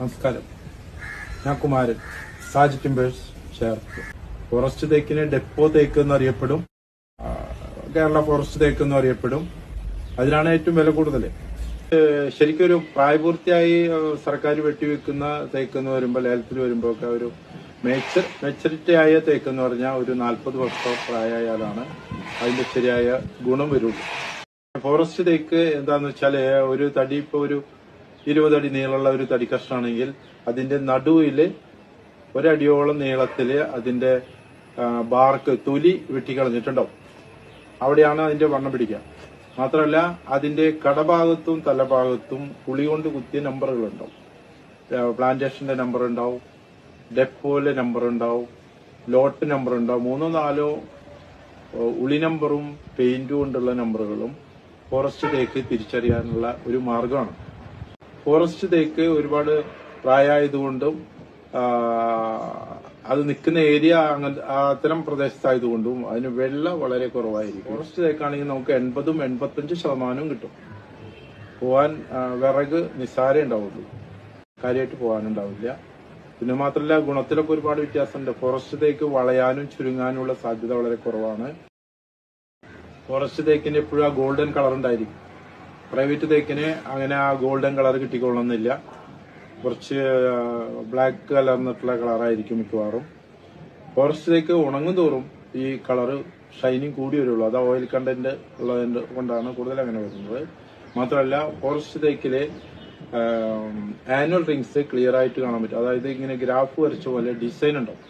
നമസ്കാരം. ഞാൻ കുമാരൻ സാജ് ടിമ്പേഴ്സ് ചേർത്ത് ഫോറസ്റ്റ് തേക്കിന് ഡെപ്പോ തേക്ക് എന്നറിയപ്പെടും കേരള ഫോറസ്റ്റ് തേക്ക് എന്നും അറിയപ്പെടും. അതിനാണ് ഏറ്റവും വില കൂടുതൽ ശരിക്കും ഒരു പ്രായപൂർത്തിയായി സർക്കാർ വെട്ടിവെക്കുന്ന തേക്ക് എന്ന് വരുമ്പോൾ ലേലത്തിൽ വരുമ്പോൾ ഒക്കെ ഒരു മെച്ച മെച്ചറിറ്റി ആയ തേക്ക് എന്ന് പറഞ്ഞാൽ ഒരു നാൽപ്പത് വർഷം പ്രായമായാലാണ് അതിന്റെ ശരിയായ ഗുണം വരുള്ളൂ. ഫോറസ്റ്റ് തേക്ക് എന്താന്ന് വെച്ചാൽ ഒരു തടി ഇപ്പൊ ഒരു ഇരുപത് അടി നീളമുള്ള ഒരു തടി കഷ്ണമാണെങ്കിൽ അതിന്റെ നടുവിൽ ഒരടിയോളം നീളത്തിൽ അതിന്റെ ബാർക്ക് തൊലി വെട്ടിക്കളഞ്ഞിട്ടുണ്ടാവും. അവിടെയാണ് അതിന്റെ വണ്ണം പിടിക്കുക. മാത്രമല്ല അതിന്റെ കടഭാഗത്തും തലഭാഗത്തും പുളി കൊണ്ട് കുത്തിയ നമ്പറുകൾ ഉണ്ടാവും പ്ലാന്റേഷന്റെ നമ്പർ ഉണ്ടാവും ഡെപ്പോയിലെ നമ്പർ ഉണ്ടാവും ലോട്ട് നമ്പർ ഉണ്ടാവും മൂന്നോ നാലോ ഉളി നമ്പറും പെയിന്റ് കൊണ്ടുള്ള നമ്പറുകളും ഫോറസ്റ്റ് തേക്ക് തിരിച്ചറിയാനുള്ള ഒരു മാർഗമാണ്. ഫോറസ്റ്റ് തേക്ക് ഒരുപാട് പ്രായമായതുകൊണ്ടും അത് നിൽക്കുന്ന ഏരിയ അങ്ങനത്തെ അത്തരം പ്രദേശത്തായതുകൊണ്ടും അതിന് വെള്ളം വളരെ കുറവായിരിക്കും. ഫോറസ്റ്റ് തേക്കാണെങ്കിൽ നമുക്ക് എൺപതും എൺപത്തഞ്ച് ശതമാനവും കിട്ടും. പോവാൻ വിറക് നിസ്സാരേ ഉണ്ടാവുള്ളൂ. കാര്യമായിട്ട് പോകാനുണ്ടാവില്ല പിന്നെ മാത്രമല്ല ഗുണത്തിലൊക്കെ ഒരുപാട് വ്യത്യാസമുണ്ട്. ഫോറസ്റ്റ് തേക്ക് വളയാനും ചുരുങ്ങാനുമുള്ള സാധ്യത വളരെ കുറവാണ്. ഫോറസ്റ്റ് തേക്കിന് എപ്പോഴും ആ ഗോൾഡൻ കളർ ഉണ്ടായിരിക്കും പ്രൈവറ്റ് തേക്കിന് അങ്ങനെ ആ ഗോൾഡൻ കളർ കിട്ടിക്കൊള്ളണമെന്നില്ല കുറച്ച് ബ്ലാക്ക് കലർന്നിട്ടുള്ള കളറായിരിക്കും മിക്കവാറും. ഫോറസ്റ്റ് തേക്ക് ഉണങ്ങും തോറും ഈ കളറ് ഷൈനിങ് കൂടി വരുള്ളൂ. അത് ഓയിൽ കണ്ടന്റ് ഉള്ളതിന്റെ കൊണ്ടാണ് കൂടുതൽ അങ്ങനെ വരുന്നത്. മാത്രമല്ല ഫോറസ്റ്റ് തേക്കിൽ ആനുവൽ റിങ്സ് ക്ലിയർ ആയിട്ട് കാണാൻ പറ്റും. അതായത് ഇങ്ങനെ ഗ്രാഫ് വരച്ച പോലെ ഡിസൈൻ ഉണ്ടാവും.